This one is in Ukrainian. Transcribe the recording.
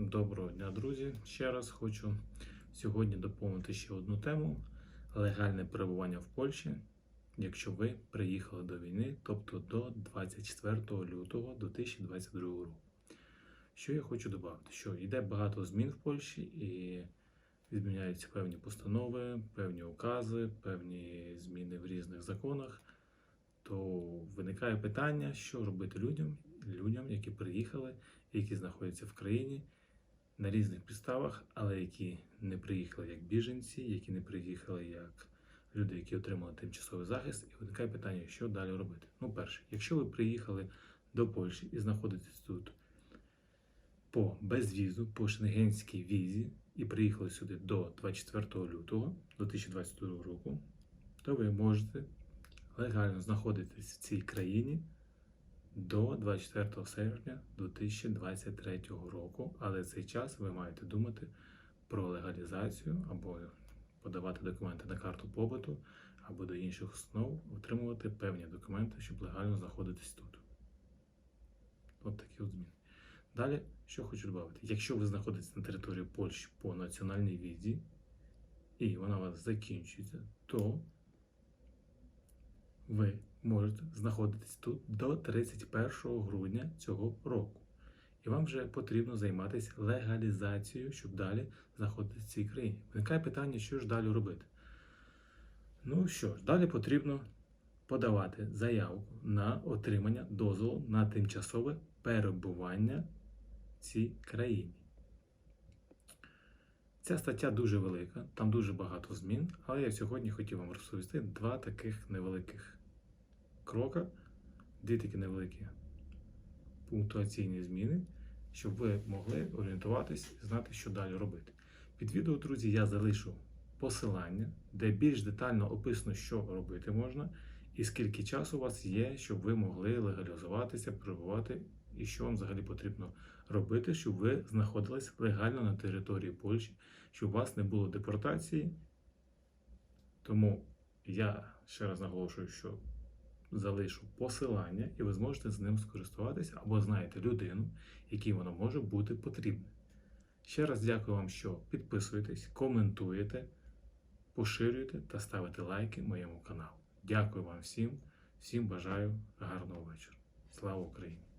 Доброго дня, друзі! Ще раз хочу сьогодні доповнити ще одну тему: легальне перебування в Польщі, якщо ви приїхали до війни, тобто до 24 лютого 2022 року. Що я хочу додати? Що йде багато змін в Польщі і зміняються певні постанови, певні укази, певні зміни в різних законах. То виникає питання, що робити людям, людям, які приїхали, які знаходяться в країні на різних підставах, але які не приїхали як біженці, які не приїхали як люди, які отримали тимчасовий захист, і виникає питання, що далі робити. Ну, перше, якщо ви приїхали до Польщі і знаходитесь тут по безвізу, по шенгенській візі, і приїхали сюди до 24 лютого 2022 року, то ви можете легально знаходитись в цій країні до 24 серпня 2023 року, але цей час ви маєте думати про легалізацію або подавати документи на карту побуту, або до інших установ, отримувати певні документи, щоб легально знаходитись тут. От такі от зміни. Далі, що хочу додати, якщо ви знаходитесь на території Польщі по національній візі, і вона у вас закінчується, то ви можете знаходитись тут до 31 грудня цього року. І вам вже потрібно займатися легалізацією, щоб далі знаходитися в цій країні. Виникає питання, що ж далі робити. Ну що ж, далі потрібно подавати заявку на отримання дозволу на тимчасове перебування в цій країні. Ця стаття дуже велика, там дуже багато змін, але я сьогодні хотів вам розповісти два таких невеликих крока, дві такі невеликі пунктуаційні зміни, щоб ви могли орієнтуватись і знати, що далі робити. Під відео, друзі, я залишу посилання, де більш детально описано, що робити можна, і скільки часу у вас є, щоб ви могли легалізуватися, перебувати, і що вам взагалі потрібно робити, щоб ви знаходились легально на території Польщі, щоб у вас не було депортації. Тому я ще раз наголошую, що залишу посилання, і ви зможете з ним скористуватися або знаєте людину, якій воно може бути потрібне. Ще раз дякую вам, що підписуєтесь, коментуєте, поширюєте та ставите лайки моєму каналу. Дякую вам всім, всім бажаю гарного вечора. Слава Україні!